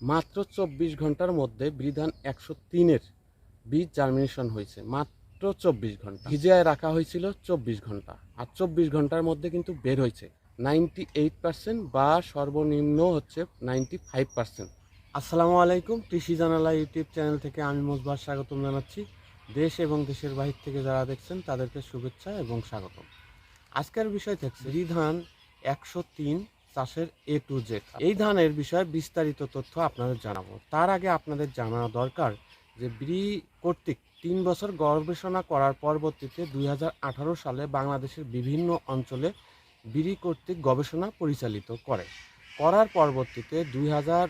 মাত্র চব্বিশ ঘণ্টার মধ্যে বিধান একশো তিনের বীজ জার্মিনেশন হয়েছে। মাত্র চব্বিশ ঘণ্টা। ভিজিয়ায় রাখা হয়েছিল চব্বিশ ঘণ্টা। আর চব্বিশ ঘণ্টার মধ্যে কিন্তু বের হয়েছে। নাইনটি এইট পার্সেন্ট বা সর্বনিম্ন হচ্ছে নাইনটি ফাইভ পার্সেন্ট। আসসালামু আলাইকুম, কৃষি জানালা ইউটিউব চ্যানেল থেকে আমি মোজবার স্বাগতম জানাচ্ছি। দেশ এবং দেশের বাহির থেকে যারা দেখছেন, তাদেরকে শুভেচ্ছা এবং স্বাগতম। আজকের বিষয় থাকছে বিধান একশো তিন চাষের এ টু জেড এই ধানের বিষয়ে বিস্তারিত তথ্য আপনাদের জানাব। তার আগে আপনাদের জানা দরকার যে ব্রি কর্তৃক তিন বছর গবেষণা করার পরবর্তীতে দুই হাজার আঠারো সালে বাংলাদেশের বিভিন্ন অঞ্চলে বিড়ি কর্তৃক গবেষণা পরিচালিত করে। করার পরবর্তীতে দুই হাজার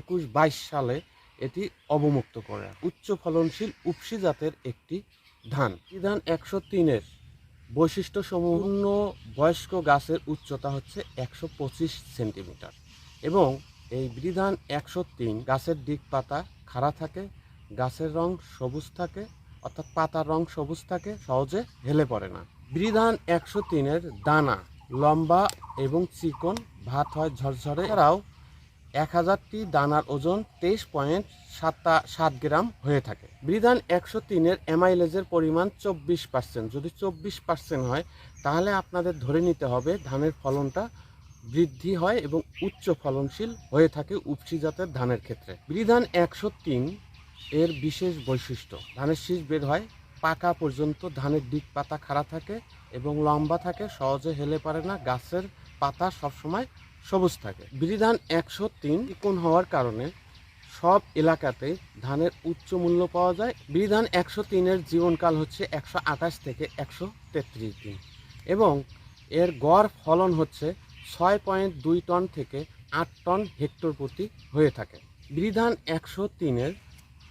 একুশ বাইশ সালে এটি অবমুক্ত করে। উচ্চ ফলনশীল উপসি জাতের একটি ধান। এই ধান একশো তিনের বৈশিষ্ট্য সম্পূর্ণ বয়স্ক গাছের উচ্চতা হচ্ছে একশো পঁচিশ সেন্টিমিটার এবং এই বিধান একশো তিন, গাছের দিক পাতা খাড়া থাকে, গাছের রং সবুজ থাকে, অর্থাৎ পাতার রং সবুজ থাকে, সহজে হেলে পড়ে না। বিধান একশো তিনের দানা, লম্বা এবং চিকন, ভাত হয় ঝরঝরে, এছাড়াও এক হাজারটি দানার ওজন তেইশ পয়েন্ট সাতা সাত গ্রাম হয়ে থাকে। বিধান একশো তিনের অ্যামাইলেজের পরিমাণ চব্বিশ পার্সেন্ট। যদি চব্বিশ পার্সেন্ট হয়, তাহলে আপনাদের ধরে নিতে হবে ধানের ফলনটা বৃদ্ধি হয় এবং উচ্চ ফলনশীল হয়ে থাকে উপসি জাতের ধানের ক্ষেত্রে। বিধান একশো তিন এর বিশেষ বৈশিষ্ট্য, ধানের শীষ বের হয়, পাকা পর্যন্ত ধানের দিক পাতা খাড়া থাকে এবং লম্বা থাকে, সহজে হেলে পারে না, গাছের পাতা সবসময় সবুজ থাকে। বিধান একশো তিন কোন হওয়ার কারণে সব এলাকাতে ধানের উচ্চ মূল্য পাওয়া যায়। বিধান একশো তিনের জীবনকাল হচ্ছে একশো আঠাশ থেকে একশো তেত্রিশ দিন এবং এর গড় ফলন হচ্ছে ছয় পয়েন্ট দুই টন থেকে আট টন হেক্টর প্রতি হয়ে থাকে। বিধান একশো তিনের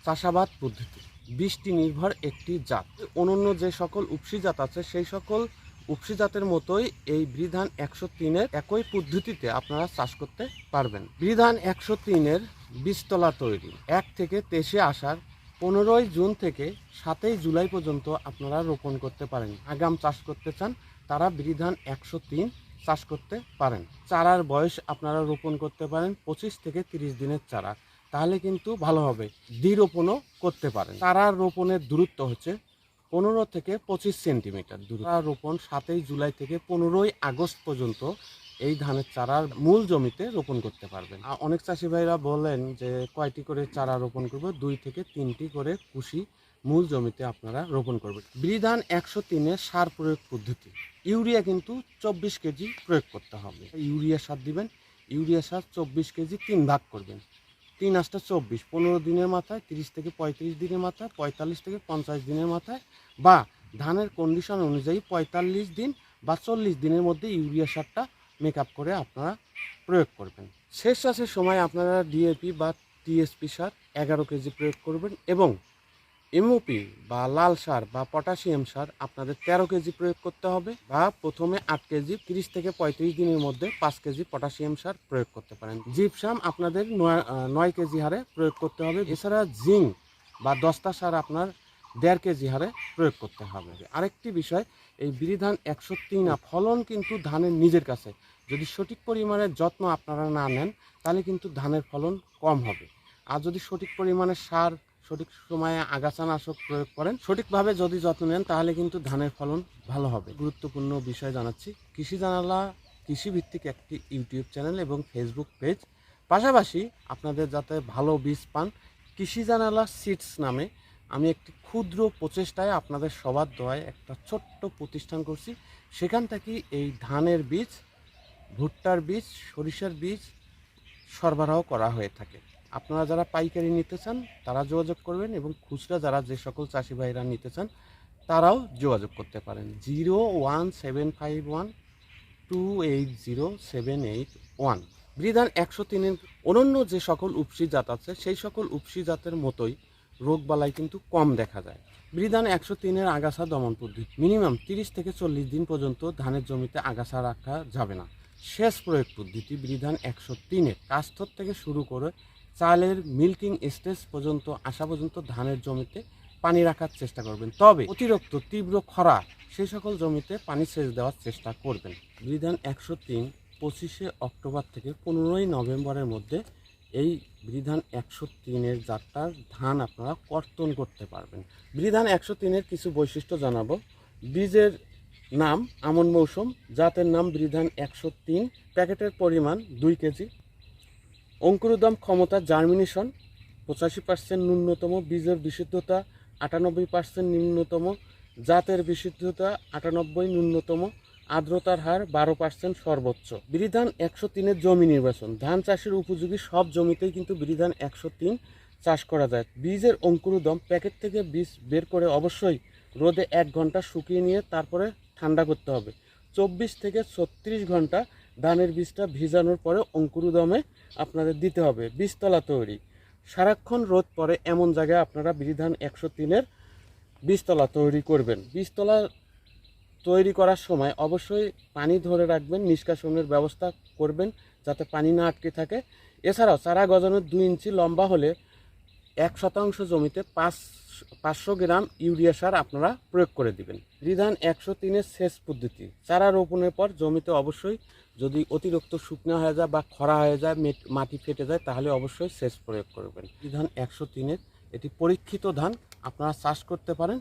চাষাবাদ পদ্ধতি। বৃষ্টি নির্ভর একটি জাত। অনন্য যে সকল উপসি জাত আছে, সেই সকল উপসি জাতের মতোই এই বিধান একশো তিনের একই পদ্ধতিতে আপনারা চাষ করতে পারবেন। বিধান একশো তিনের বীজতলা তৈরি। এক থেকে তেইশে আসার পনেরোই জুন থেকে সাতই জুলাই পর্যন্ত আপনারা রোপণ করতে পারেন। আগাম চাষ করতে চান, তারা বিধান একশো তিন চাষ করতে পারেন। চারার বয়স আপনারা রোপণ করতে পারেন পঁচিশ থেকে তিরিশ দিনের চারা। তাহলে কিন্তু ভালো হবে। দ্বিরোপণও করতে পারেন। চারার রোপণের দূরত্ব হচ্ছে পনেরো থেকে পঁচিশ সেন্টিমিটার দূর চারা রোপণ সাতই জুলাই থেকে পনেরোই আগস্ট পর্যন্ত এই ধানের চারার মূল জমিতে রোপণ করতে পারবেন। আর অনেক চাষি ভাইরা বলেন যে কয়টি করে চারা রোপণ করব? দুই থেকে তিনটি করে কুশি মূল জমিতে আপনারা রোপণ করবেন। বিধান একশো তিনের সার প্রয়োগ পদ্ধতি। ইউরিয়া কিন্তু চব্বিশ কেজি প্রয়োগ করতে হবে। ইউরিয়া সার দিবেন, ইউরিয়া সার চব্বিশ কেজি তিন ভাগ করবেন। তিন আসটা চব্বিশ, পনেরো দিনের মাথায়, তিরিশ থেকে পঁয়ত্রিশ দিনের মাথায়, পঁয়তাল্লিশ থেকে পঞ্চাশ দিনের মাথায়, বা ধানের কন্ডিশন অনুযায়ী পঁয়তাল্লিশ দিন বা চল্লিশ দিনের মধ্যে ইউরিয়া সারটা মেক করে আপনারা প্রয়োগ করবেন। শেষ চাষের সময় আপনারা ডিএপি বা টিএসপি সার এগারো কেজি প্রয়োগ করবেন এবং এমওপি বা লাল সার বা পটাশিয়াম সার আপনাদের তেরো কেজি প্রয়োগ করতে হবে বা প্রথমে আট কেজি, তিরিশ থেকে পঁয়ত্রিশ দিনের মধ্যে পাঁচ কেজি পটাশিয়াম সার প্রয়োগ করতে পারেন। জিপসাম আপনাদের নয় কেজি হারে প্রয়োগ করতে হবে। এছাড়া জিঙ্ক বা দস্তা সার আপনার দেড় কেজি হারে প্রয়োগ করতে হবে। আরেকটি বিষয়, এই বিড়ি ধান একশো তিন ফলন কিন্তু ধানের নিজের কাছে। যদি সঠিক পরিমাণে যত্ন আপনারা না নেন, তাহলে কিন্তু ধানের ফলন কম হবে। আর যদি সঠিক পরিমাণে সার সঠিক সময়ে আগাছানাশক প্রয়োগ করেন। সঠিকভাবে যদি যত্ন নেন, তাহলে কিন্তু ধানের ফলন ভালো হবে। গুরুত্বপূর্ণ বিষয় জানাচ্ছি, কৃষি জানালা কৃষিভিত্তিক একটি ইউটিউব চ্যানেল এবং ফেসবুক পেজ। পাশাপাশি আপনাদের যাতে ভালো বীজ পান, কৃষি জানালা সিডস নামে আমি একটি ক্ষুদ্র প্রচেষ্টায় আপনাদের সবার দোয়ায় একটা ছোট্ট প্রতিষ্ঠান করছি। সেখান থেকে এই ধানের বীজ, ভুট্টার বীজ, সরিষার বীজ সরবরাহ করা হয়ে থাকে। আপনারা যারা পাইকারি নিতে চান, তারা যোগাযোগ করবেন এবং খুচরা যারা যে সকল চাষি ভাইরা নিতে চান, তারাও যোগাযোগ করতে পারেন। Zero one seven five one two eight zero seven eight one. বিধান একশো তিনের অনন্য যে সকল উপসি জাত আছে, সেই সকল উপসি জাতের মতোই রোগবালাই কিন্তু কম দেখা যায়। বিধান একশো তিনের আগাছা দমন পদ্ধতি। মিনিমাম তিরিশ থেকে চল্লিশ দিন পর্যন্ত ধানের জমিতে আগাছা রাখা যাবে না। শেষ প্রয়োগ পদ্ধতি বিধান একশো তিনের। কাস্থর থেকে শুরু করে চালের মিল্কিং স্টেজ পর্যন্ত, আসা পর্যন্ত ধানের জমিতে পানি রাখার চেষ্টা করবেন। তবে অতিরিক্ত তীব্র খরা সেই সকল জমিতে পানি সেচ দেওয়ার চেষ্টা করবেন। বিধান একশো তিন, পঁচিশে অক্টোবর থেকে পনেরোই নভেম্বরের মধ্যে এই বিধান একশো তিনের জাতটার ধান আপনারা কর্তন করতে পারবেন। বিধান একশো তিনের কিছু বৈশিষ্ট্য জানাব। বীজের নাম, আমন মৌসুম, জাতের নাম বিধান একশো তিন, প্যাকেটের পরিমাণ দুই কেজি অঙ্কুরোদম ক্ষমতা জার্মিনেশন পঁচাশি পার্সেন্ট ন্যূনতম বীজের বিশুদ্ধতা, আটানব্বই পার্সেন্ট নিম্নতম জাতের বিশুদ্ধতা, আটানব্বই ন্যূনতম আর্দ্রতার হার, বারো পার্সেন্ট সর্বোচ্চ। বিধান একশো তিনের জমি নির্বাচন। ধান চাষের উপযোগী সব জমিতেই কিন্তু বিধান একশো তিন চাষ করা যায়। বীজের অঙ্কুরোদম প্যাকেট থেকে বীজ বের করে অবশ্যই রোদে এক ঘণ্টা শুকিয়ে নিয়ে তারপরে ঠান্ডা করতে হবে। চব্বিশ থেকে ছত্রিশ ঘণ্টা ধানের বীজটা ভিজানোর পরে অঙ্কুরোদমে আপনাদের দিতে হবে। বীজতলা তৈরি। সারাক্ষণ রোদ পরে এমন জায়গায় আপনারা বিধান একশো তিনের বীজতলা তৈরি করবেন। বীজতলা তৈরি করার সময় অবশ্যই পানি ধরে রাখবেন, নিষ্কাশনের ব্যবস্থা করবেন যাতে পানি না আটকে থাকে। এছাড়াও চারা গজানোর দুই ইঞ্চি লম্বা হলে এক শতাংশ জমিতে পাঁচ, পাঁচশো গ্রাম ইউরিয়া সার আপনারা প্রয়োগ করে দিবেন। বিধান একশো তিনের সেচ পদ্ধতি। চারা রোপণের পর জমিতে অবশ্যই যদি অতিরিক্ত শুকনো হয়ে যায় বা খরা হয়ে যায়, মাটি ফেটে যায়, তাহলে অবশ্যই সেচ প্রয়োগ করবেন। বিধান একশো তিনের এটি পরীক্ষিত ধান, আপনারা চাষ করতে পারেন।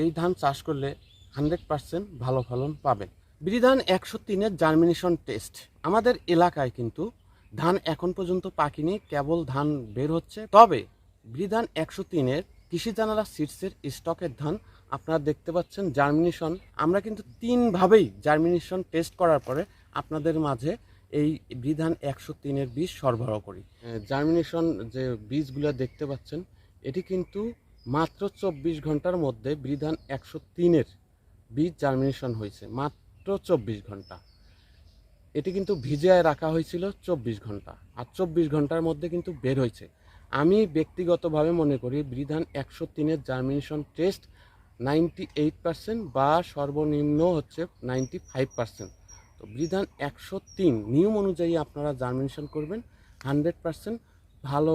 এই ধান চাষ করলে হান্ড্রেড পার্সেন্ট ভালো ফলন পাবেন। বিধান একশো তিনের জার্মিনেশন টেস্ট। আমাদের এলাকায় কিন্তু ধান এখন পর্যন্ত পাকিনি, কেবল ধান বের হচ্ছে। তবে বিধান একশো তিনের কৃষি জানালা সিডসের স্টকের ধান আপনারা দেখতে পাচ্ছেন জার্মিনেশন। আমরা কিন্তু তিনভাবেই জার্মিনেশন টেস্ট করার পরে আপনাদের মাঝে এই বিধান একশো তিনের বীজ সরবরাহ করি। জার্মিনেশন যে বীজগুলো দেখতে পাচ্ছেন, এটি কিন্তু মাত্র চব্বিশ ঘণ্টার মধ্যে বিধান একশো তিনের বীজ জার্মিনেশন হয়েছে, মাত্র চব্বিশ ঘণ্টা। এটি কিন্তু ভিজিয়ে রাখা হয়েছিল চব্বিশ ঘণ্টা, আর চব্বিশ ঘণ্টার মধ্যে কিন্তু বের হয়েছে। আমি ব্যক্তিগতভাবে মনে করি বিধান একশো তিনের germination test ninety eight percent বা সর্বনিম্ন হচ্ছে নাইনটি ফাইভ পার্সেন্ট তো বিধান একশো তিন নিয়ম অনুযায়ী আপনারা জার্মিনেশন করবেন হান্ড্রেড পার্সেন্ট ভালো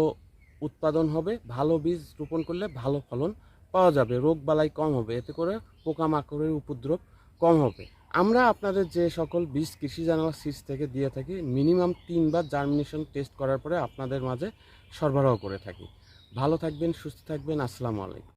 উৎপাদন হবে, ভালো বীজ রোপণ করলে ভালো ফলন পাওয়া যাবে, রোগ বালাই কম হবে, এতে করে পোকামাকড়ের উপদ্রব কম হবে। আমরা আপনাদের যে সকল বীজ কৃষি জানালা সিজ থেকে দিয়ে থাকি, মিনিমাম তিনবার জার্মিনেশন টেস্ট করার পরে আপনাদের মাঝে সরবরাহ করে থাকি। ভালো থাকবেন, সুস্থ থাকবেন, আসসালামু আলাইকুম।